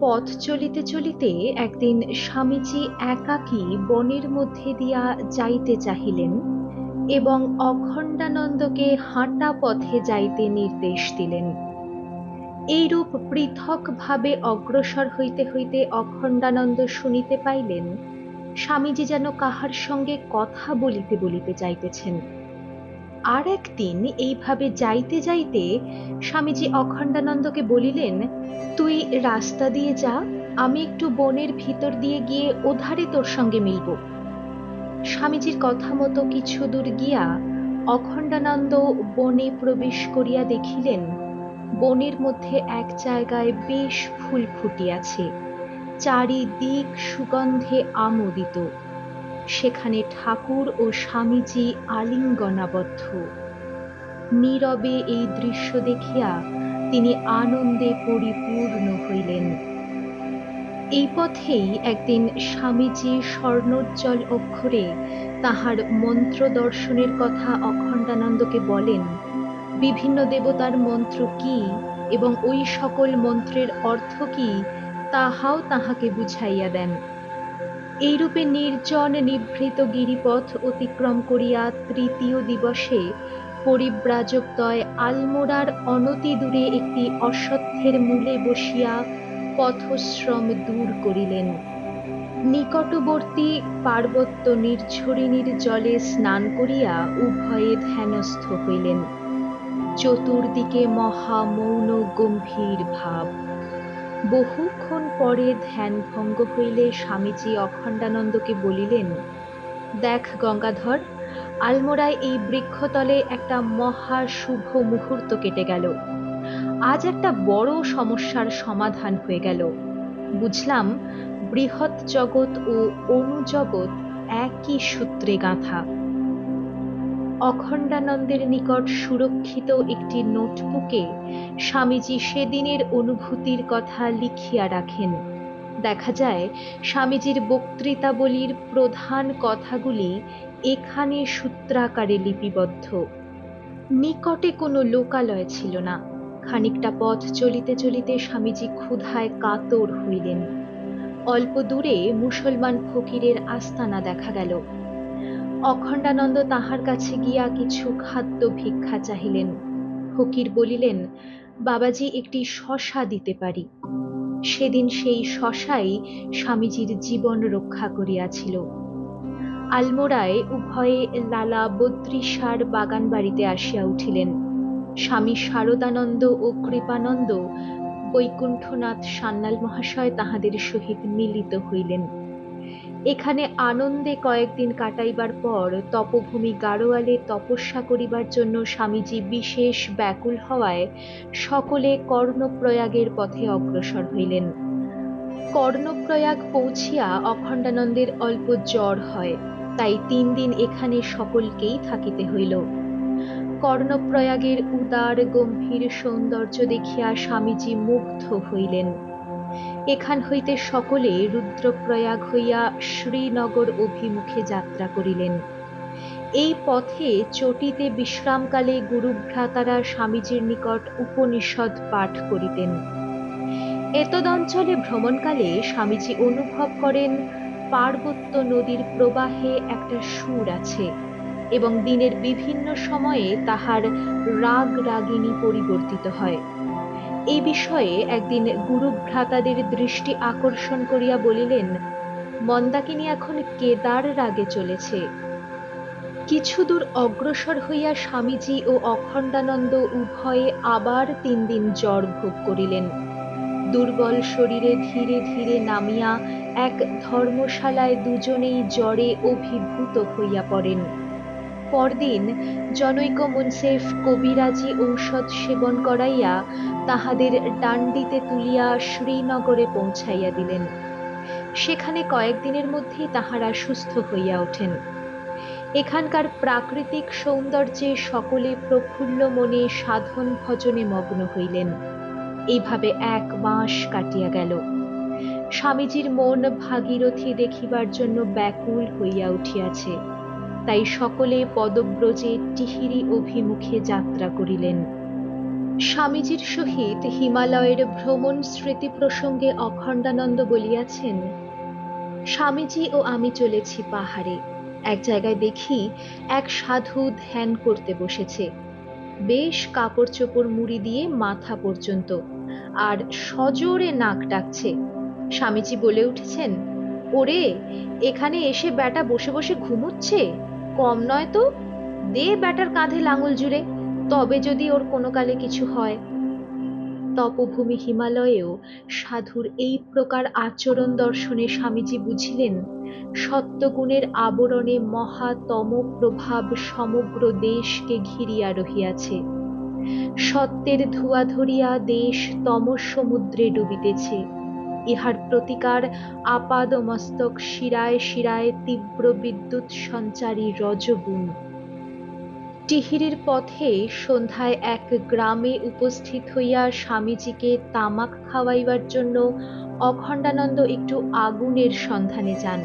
পথ চলিতে চলিতে একদিন স্বামীজি একাকী বনের মধ্যে দিয়া যাইতে চাহিলেন এবং অখণ্ডানন্দকে হাঁটা পথে যাইতে নির্দেশ দিলেন। এইরূপ পৃথকভাবে অগ্রসর হইতে হইতে অখণ্ডানন্দ শুনিতে পাইলেন, স্বামীজি যেন কাহার সঙ্গে কথা বলিতে বলিতে যাইতেছেন। আর একদিন এইভাবে যাইতে যাইতে স্বামীজি অখণ্ডানন্দকে বলিলেন, তুই রাস্তা দিয়ে যা, আমি একটু বনের ভিতর দিয়ে গিয়ে ওধারে তোর সঙ্গে মিলব। স্বামীজির কথা মতো কিছু দূর গিয়া অখণ্ডানন্দ বনে প্রবেশ করিয়া দেখিলেন, বনের মধ্যে এক জায়গায় বেশ ফুল ফুটিয়াছে, চারিদিক সুগন্ধে আমোদিত। সেখানে ঠাকুর ও স্বামীজি আলিঙ্গনাবদ্ধ। নীরবে এই দৃশ্য দেখিয়া তিনি আনন্দে পরিপূর্ণ হইলেন। এই পথেই একদিন স্বামীজি স্বর্ণোজ্জ্বল অক্ষরে তাহার মন্ত্র দর্শনের কথা অখণ্ডানন্দকে বলেন, বিভিন্ন দেবতার মন্ত্র কি এবং ওই সকল মন্ত্রের অর্থ কি, তাহাও তাহাকে বুঝাইয়া দেন। এইরূপে নির্জন নিভৃত গিরিপথ অতিক্রম করিয়া তৃতীয় দিবসে পরিব্রাজকদ্বয় আলমোড়ার অনতি দূরে একটি অশ্বত্থের মূলে বসিয়া পথশ্রম দূর করিলেন। নিকটবর্তী পার্বত্য নির্ঝরিণীর জলে স্নান করিয়া উভয়ে ধ্যানস্থ হইলেন। চতুর্দিকে মহা মৌন গম্ভীর ভাব। বহুক্ষণ পরে ধ্যান ভঙ্গ হইলে স্বামীজি অখণ্ডানন্দকে বলিলেন, দেখ গঙ্গাধর, আলমোড়ায় এই বৃক্ষতলে একটা মহা শুভ মুহূর্ত কেটে গেল। আজ একটা বড় সমস্যার সমাধান হয়ে গেল। বুঝলাম, বৃহৎ জগৎ ও অনুজগৎ একই সূত্রে গাঁথা। অখণ্ডানন্দের নিকট সুরক্ষিত একটি নোটবুকে স্বামীজি সেদিনের অনুভূতির কথা লিখিয়া রাখেন। দেখা যায়, স্বামীজির বক্তৃতাবলীর প্রধান কথাগুলি এখানে সূত্রাকারে লিপিবদ্ধ। নিকটে কোনো লোকালয় ছিল না। খানিকটা পথ চলিতে চলিতে স্বামীজি ক্ষুধায় কাতর হইলেন। অল্প দূরে মুসলমান ফকিরের আস্তানা দেখা গেল। অখণ্ডানন্দ তাহার কাছে গিয়া কিছু খাদ্য ভিক্ষা চাহিলেন। ফকির বলিলেন, বাবাজি, একটি শশা দিতে পারি। সেদিন সেই শশাই স্বামীজির জীবন রক্ষা করিয়াছিল। আলমোড়ায় উভয়ে লালা বদ্রিসার বাগান বাড়িতে আসিয়া উঠিলেন। স্বামী শারদানন্দ ও কৃপানন্দ বৈকুণ্ঠনাথ সান্যাল মহাশয় তাহাদের সহিত মিলিত হইলেন। এখানে আনন্দে কয়েকদিন কাটাইবার পর তপভূমি গাড়োয়ালে তপস্যা করিবার জন্য স্বামীজি বিশেষ ব্যাকুল হওয়ায় সকলে কর্ণপ্রয়াগের পথে অগ্রসর হইলেন। কর্ণপ্রয়াগ পৌঁছিয়া অখণ্ডানন্দের অল্প জ্বর হয়, তাই তিন দিন এখানে সকলকেই থাকিতে হইল। কর্ণপ্রয়াগের উদার গম্ভীর সৌন্দর্য দেখিয়া স্বামীজি মুগ্ধ হইলেন। এখান হইতে সকলে রুদ্রপ্রয়াগ হইয়া শ্রীনগর অভিমুখে যাত্রা করিলেন। এই পথে চটিতে বিশ্রামকালে গুরুভ্রাতারা স্বামীজির নিকট উপনিষদ পাঠ করিতেন। এতদঞ্চলে ভ্রমণকালে স্বামীজি অনুভব করেন, পার্বত্য নদীর প্রবাহে একটা সুর আছে এবং দিনের বিভিন্ন সময়ে তাহার রাগ রাগিনী পরিবর্তিত হয়। এই বিষয়ে একদিন গুরুভ্রাতাদের দৃষ্টি আকর্ষণ করিয়া বলিলেন, মন্দাকিনী এখন কেদার রাগে চলেছে। কিছু দূর অগ্রসর হইয়া স্বামীজি ও অখণ্ডানন্দ উভয়ে আবার তিন দিন জ্বর ভোগ করিলেন। দুর্বল শরীরে ধীরে ধীরে নামিয়া এক ধর্মশালায় দুজনেই জ্বরে অভিভূত হইয়া পড়েন। পরদিন জনৈক মুন্সেফ কবিরাজি ঔষধ সেবন করাইয়া তাহাদের ডান্ডিতে তুলিয়া শ্রীনগরে পৌঁছাইয়া দিলেন। সেখানে কয়েকদিনের মধ্যেই তাহারা সুস্থ হইয়া ওঠেন। এখানকার প্রাকৃতিক সৌন্দর্যে সকলে প্রফুল্ল মনে সাধন ভজনে মগ্ন হইলেন। এইভাবে এক মাস কাটিয়া গেল। স্বামীজির মন ভাগীরথী দেখিবার জন্য ব্যাকুল হইয়া উঠিয়াছে। তাই সকলে পদব্রজে টিহিরি অভিমুখে যাত্রা করিলেন। স্বামীজির সহিত হিমালয়ের ভ্রমণ স্মৃতি প্রসঙ্গে অখণ্ডানন্দ বলিয়াছেন, স্বামীজি ও আমি চলেছি পাহাড়ে। এক জায়গায় দেখি এক সাধু ধ্যান করতে বসেছে। বেশ কাপড় চোপড় মুড়ি দিয়ে মাথা পর্যন্ত, আর সজোরে নাক ডাকছে। স্বামীজি বলে উঠেছেন, ওরে, এখানে এসে বেটা বসে বসে ঘুমোচ্ছে? কম নয় তো? দে ব্যাটার কাঁধে লাঙল জুড়ে, তবে যদি ওর কোনো কালে কিছু হয়। তপভূমি হিমালয়েও সাধুর এই প্রকার আচরণ দর্শনে স্বামীজি বুঝিলেন, সত্যগুণের আবরণে মহাতম প্রভাব সমগ্র দেশকে ঘিরিয়া রহিয়াছে। সত্যের ধোঁয়া ধরিয়া দেশ তম সমুদ্রে ডুবিতেছে। ইহার প্রতিকার আপাদ মস্তক শিরায় শিরায় তীব্র বিদ্যুৎ সঞ্চারী রজগুণ টিহিরির পথে সন্ধ্যায় এক গ্রামে উপস্থিত হইয়া স্বামীজিকে তামাক খাওয়াইবার জন্য অখণ্ডানন্দ একটু আগুনের সন্ধানে যান।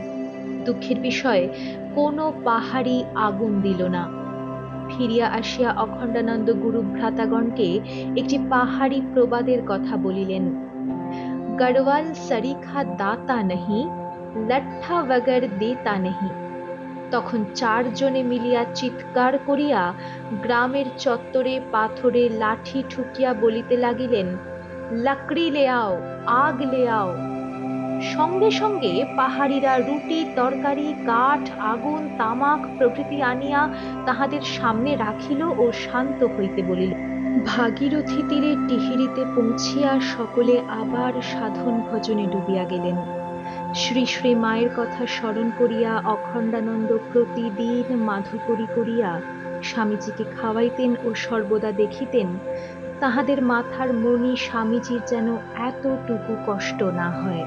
দুঃখের বিষয়, কোনো পাহাড়ি আগুন দিল না। ফিরিয়া আসিয়া অখণ্ডানন্দ গুরু ভ্রাতাগণকে একটি পাহাড়ি প্রবাদের কথা বলিলেন। গড়ওয়াল সরিখা দাতা নহি লট্ঠা বগর দেতা নহি তখন চারজনে মিলিয়া চিৎকার করিয়া গ্রামের চত্বরে পাথরে লাঠি ঠুকিয়া বলিতে লাগিলেন লাকড়ি লে আও আগ লে আও সঙ্গে সঙ্গে পাহাড়িরা রুটি তরকারি কাঠ আগুন তামাক প্রভৃতি আনিয়া তাহাদের সামনে রাখিল ও শান্ত হইতে বলিল ভাগীরথী তীরে টিহিরিতে পৌঁছিয়া সকলে আবার সাধন ভজনে ডুবিয়া গেলেন। শ্রী শ্রী মায়ের কথা স্মরণ করিয়া অখণ্ডানন্দ প্রতিদিন মাধুকরী করিয়া স্বামীজিকে খাওয়াইতেন ও সর্বদা দেখিতেন, তাহাদের মাথার মনি স্বামীজির যেন এতটুকু কষ্ট না হয়।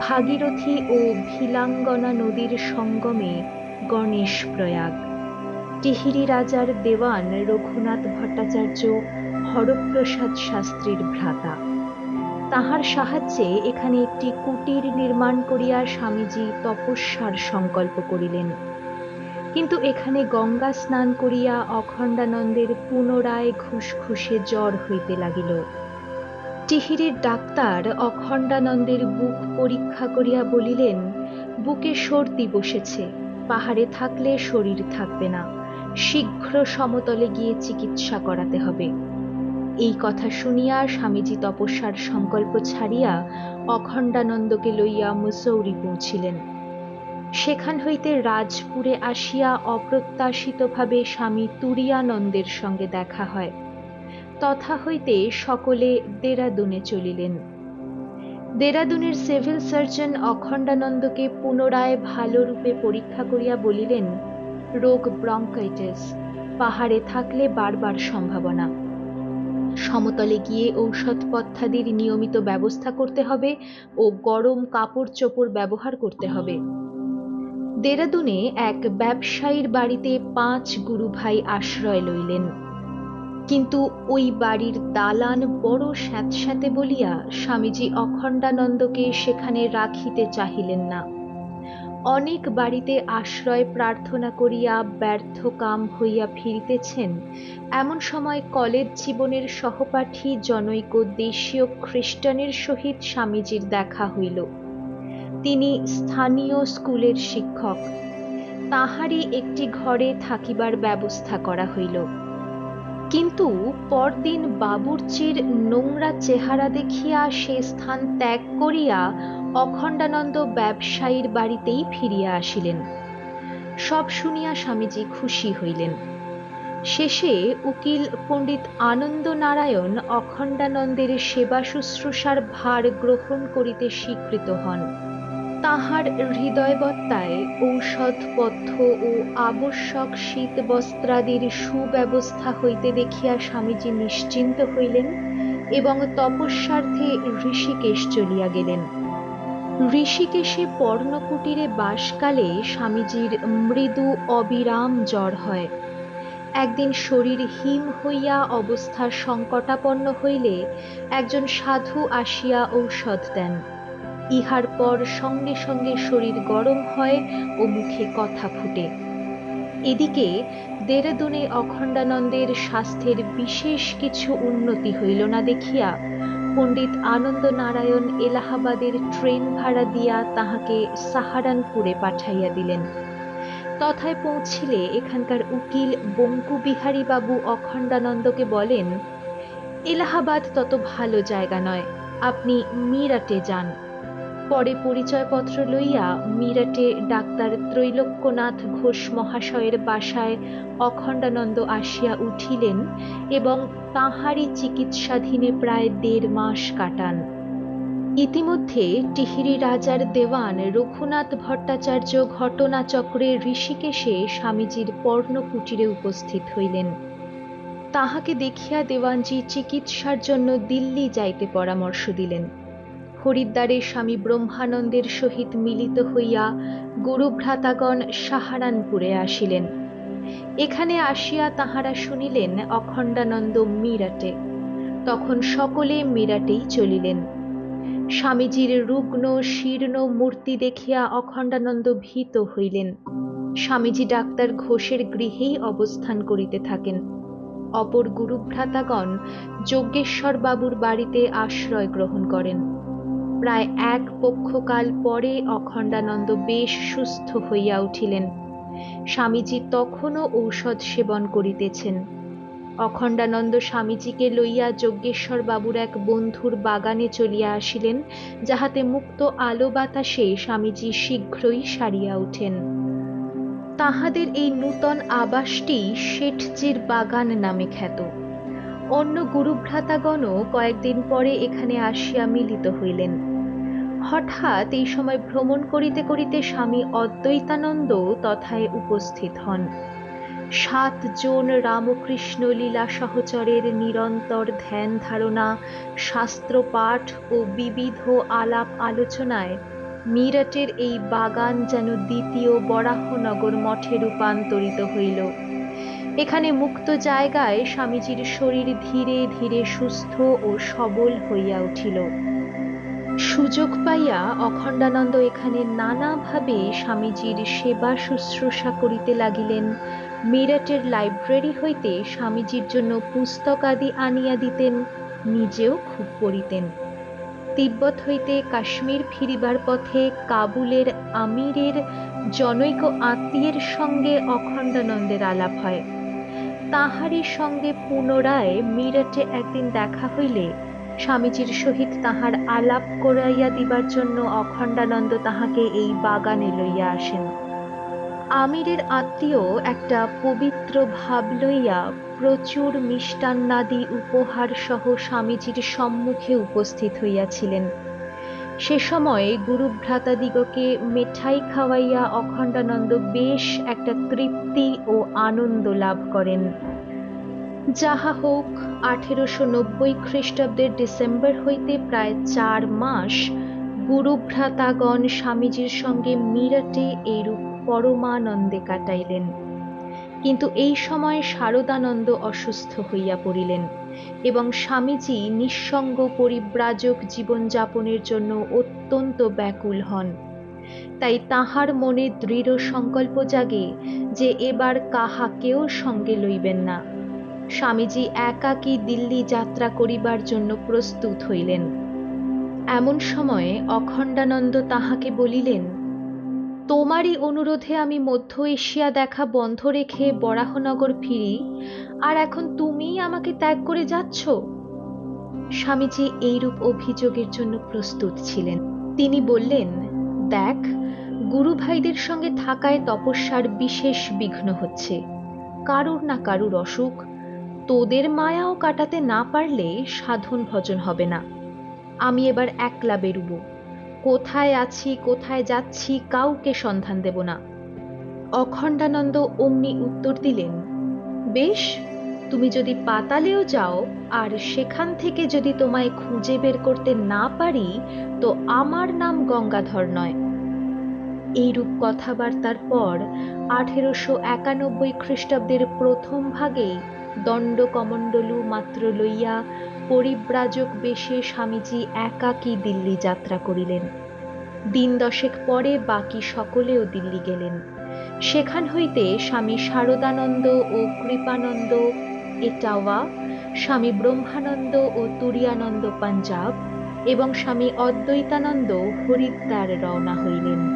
ভাগীরথী ও ভিলাঙ্গনা নদীর সঙ্গমে গণেশ প্রয়াগ টিহিরি রাজার দেওয়ান রঘুনাথ ভট্টাচার্য হরপ্রসাদ শাস্ত্রীর ভ্রাতা। তাহার সাহায্যে এখানে একটি কুটির নির্মাণ করিয়া স্বামীজি তপস্যার সংকল্প করিলেন। কিন্তু এখানে গঙ্গা স্নান করিয়া অখণ্ডানন্দের পুনরায় ঘুষঘুষে জ্বর হইতে লাগিল। টিহিরির ডাক্তার অখণ্ডানন্দের বুক পরীক্ষা করিয়া বলিলেন, বুকে সর্দি বসেছে, পাহাড়ে থাকলে শরীর থাকবে না। শীঘ্র সমতলে গিয়ে চিকিৎসা করাতে হবে। এই কথা শুনিয়া স্বামীজি তপস্যার সংকল্প ছাড়িয়া অখণ্ডানন্দকে লইয়া মুসৌরি পৌঁছিলেন। সেখান হইতে রাজপুরে আসিয়া অপ্রত্যাশিতভাবে স্বামী তুরিয়ানন্দের সঙ্গে দেখা হয়। তথা হইতে সকলে দেরাদুনে চলিলেন। দেরাদুনের সিভিল সার্জন অখণ্ডানন্দকে পুনরায় ভালো রূপে পরীক্ষা করিয়া বলিলেন রোগ ব্রঙ্কাইটিস, পাহাড়ে থাকলে বারবার সম্ভাবনা। সমতলে গিয়ে ঔষধপথ্যাদির নিয়মিত ব্যবস্থা করতে হবে ও গরম কাপড় চোপড় ব্যবহার করতে হবে। দেরাদুনে এক ব্যবসায়ীর বাড়িতে পাঁচ গুরু ভাই আশ্রয় লইলেন। কিন্তু ওই বাড়ির দালান বড় স্যাঁতস্যাঁতে বলিয়া স্বামীজি অখণ্ডানন্দকে সেখানে রাখিতে চাহিলেন না। অনেক বাড়িতে আশ্রয় প্রার্থনা করিয়া ব্যর্থ কাম হইয়া ফিরিতেছেন। এমন সময় কলেজ জীবনের সহপাঠী জনৈক দেশীয় খ্রিস্টানের সহিত স্বামীজির দেখা হইল। তিনি স্থানীয় স্কুলের শিক্ষক। তাহারই একটি ঘরে থাকিবার ব্যবস্থা করা হইল। কিন্তু পরদিন বাবুর্চির নোংরা চেহারা দেখিয়া সে স্থান ত্যাগ করিয়া অখণ্ডানন্দ ব্যবসায়ীর বাড়িতেই ফিরিয়া আসিলেন। সব শুনিয়া স্বামীজি খুশি হইলেন। শেষে উকিল পণ্ডিত আনন্দ নারায়ণ অখণ্ডানন্দের সেবা শুশ্রূষার ভার গ্রহণ করিতে স্বীকৃত হন। তাহার হৃদয়বত্তায় ঔষধপথ্য ও আবশ্যক শীত বস্ত্রাদির সুব্যবস্থা হইতে দেখিয়া স্বামীজি নিশ্চিন্ত হইলেন এবং তপস্যার্থে ঋষিকেশ চলিয়া গেলেন। ঋষিকেশে পর্ণকুটিরে বাসকালে স্বামীজির মৃদু অবিরাম জ্বর হয়। একদিন শরীর হিম হইয়া অবস্থা সংকটাপন্ন হইলে একজন সাধু আসিয়া ঔষধ দেন। ইহার পর সঙ্গে সঙ্গে শরীর গরম হয় ও মুখে কথা ফুটে। এদিকে দেরাদুনে অখণ্ডানন্দের স্বাস্থ্যের বিশেষ কিছু উন্নতি হইল না দেখিয়া পণ্ডিত আনন্দ নারায়ণ এলাহাবাদের ট্রেন ভাড়া দিয়া তাহাকে সাহারানপুরে পাঠাইয়া দিলেন। তথায় পৌঁছিলে এখানকার উকিল বাবু অখণ্ডানন্দকে বলেন, এলাহাবাদ তত ভালো জায়গা নয়, আপনি মিরাটে যান। পরে পরিচয়পত্র লইয়া মিরাটে ডাক্তার ত্রৈলোক্যনাথ ঘোষ মহাশয়ের বাসায় অখণ্ডানন্দ আসিয়া উঠিলেন এবং তাঁহারই চিকিৎসাধীনে প্রায় দেড় মাস কাটান। ইতিমধ্যে টিহিরি রাজার দেওয়ান রঘুনাথ ভট্টাচার্য ঘটনাচক্রে ঋষিকেশে স্বামীজির পর্ণকুটিরে উপস্থিত হইলেন। তাহাকে দেখিয়া দেওয়ানজি চিকিৎসার জন্য দিল্লি যাইতে পরামর্শ দিলেন। হরিদ্বারে স্বামী ব্রহ্মানন্দের সহিত মিলিত হইয়া গুরুভ্রাতাগণ সাহারানপুরে আসিলেন। এখানে আসিয়া তাহারা শুনিলেন অখণ্ডানন্দ মিরাটে। তখন সকলে মিরাটেই চলিলেন। স্বামীজির রুগ্ন, শীর্ণ মূর্তি দেখিয়া অখণ্ডানন্দ ভীত হইলেন। স্বামীজি ডাক্তার ঘোষের গৃহেই অবস্থান করিতে থাকেন। অপর গুরুভ্রাতাগণ যজ্ঞেশ্বর বাবুর বাড়িতে আশ্রয় গ্রহণ করেন। প্রায় এক পক্ষকাল পরে অখণ্ডানন্দ বেশ সুস্থ হইয়া উঠিলেন। স্বামীজি তখনও ঔষধ সেবন করিতেছেন। অখণ্ডানন্দ স্বামীজিকে লইয়া যজ্ঞেশ্বর বাবুর এক বন্ধুর বাগানে চলিয়া আসিলেন, যাহাতে মুক্ত আলো বাতাসে স্বামীজি শীঘ্রই সারিয়া উঠেন। তাহাদের এই নূতন আবাসটি শেঠজির বাগান নামে খ্যাত। অন্য গুরুভ্রাতাগণও কয়েকদিন পরে এখানে আসিয়া মিলিত হইলেন। হঠাৎ এই সময় ভ্রমণ করিতে করিতে স্বামী অদ্বৈতানন্দ তথায় উপস্থিত হন। সাতজন রামকৃষ্ণ লীলা সহচরের নিরন্তর ধ্যান ধারণা শাস্ত্র পাঠ ও বিবিধ আলাপ আলোচনায় মিরাটের এই বাগান যেন দ্বিতীয় বরাহনগর মঠে রূপান্তরিত হইল। এখানে মুক্ত জায়গায় স্বামীজির শরীর ধীরে ধীরে সুস্থ ও সবল হইয়া উঠিল। সুযোগ পাইয়া অখণ্ডানন্দ এখানে নানাভাবে স্বামীজির সেবা শুশ্রূষা করিতে লাগিলেন। মিরাটের লাইব্রেরি হইতে স্বামীজির জন্য পুস্তক আদি আনিয়া দিতেন, নিজেও খুব পড়িতেন। তিব্বত হইতে কাশ্মীর ফিরিবার পথে কাবুলের আমিরের জনৈক আত্মীয়ের সঙ্গে অখণ্ডানন্দের আলাপ হয়। তাহারই সঙ্গে পুনরায় মিরাটে একদিন দেখা হইলে স্বামীজির সহিত তাহার আলাপ করাইয়া দিবার জন্য অখণ্ডানন্দ তাহাকে এই বাগানে লইয়া আসেন। আমিরের আত্মীয় একটা পবিত্র ভাব লইয়া প্রচুর মিষ্টান্নাদি উপহার সহ স্বামীজির সম্মুখে উপস্থিত হইয়াছিলেন। সে সময় গুরুভ্রাতাদিগকে মেঠাই খাওয়াইয়া অখণ্ডানন্দ বেশ একটা তৃপ্তি ও আনন্দ লাভ করেন। যাহা হোক, আঠেরোশো নব্বই খ্রিস্টাব্দের ডিসেম্বর হইতে প্রায় চার মাস গুরুভ্রাতাগণ স্বামীজির সঙ্গে মিরাটে এইরূপ পরমানন্দে কাটাইলেন। কিন্তু এই সময় শারদানন্দ অসুস্থ হইয়া পড়িলেন। এবং স্বামীজি নিঃসঙ্গ পরিব্রাজক জীবনযাপনের জন্য অত্যন্ত ব্যাকুল হন। তাই তাহার মনে দৃঢ় সংকল্প জাগে যে এবার কাহাকেও সঙ্গে লইবেন না। স্বামীজি একাকী দিল্লি যাত্রা করিবার জন্য প্রস্তুত হইলেন। এমন সময়ে অখণ্ডানন্দ তাহাকে বলিলেন তোমারই অনুরোধে আমি মধ্য এশিয়া দেখা বন্ধ রেখে বরাহনগর ফিরি, আর এখন তুমিই আমাকে ত্যাগ করে যাচ্ছ? স্বামীজি এইরূপ অভিযোগের জন্য প্রস্তুত ছিলেন। তিনি বললেন, দেখ, গুরু ভাইদের সঙ্গে থাকায় তপস্যার বিশেষ বিঘ্ন হচ্ছে। কারুর না কারুর অসুখ। তোদের মায়াও কাটাতে না পারলে সাধন ভজন হবে না। আমি এবার একলা বেরুব। কোথায় আছি, কোথায় যাচ্ছি, কাউকে সন্ধান দেব না। অখণ্ডানন্দ অমনি উত্তর দিলেন, বেশ, তুমি যদি পাতালেও যাও, আর সেখান থেকে যদি তোমায় খুঁজে বের করতে না পারি, তো আমার নাম গঙ্গাধর নয়। এইরূপ কথাবার্তার পর আঠেরোশো একানব্বই খ্রিস্টাব্দের প্রথম ভাগেই দণ্ডকমণ্ডলু মাত্র লইয়া পরিব্রাজক বেশে স্বামীজি একাকী দিল্লি যাত্রা করিলেন? দিন দশেক পরে বাকি সকলেও দিল্লি গেলেন। সেখান হইতে স্বামী শারদানন্দ ও কৃপানন্দ, এটাওয়া, স্বামী ব্রহ্মানন্দ ও তুরিয়ানন্দ পাঞ্জাব এবং স্বামী অদ্বৈতানন্দ হরিদ্বার রওনা হইলেন।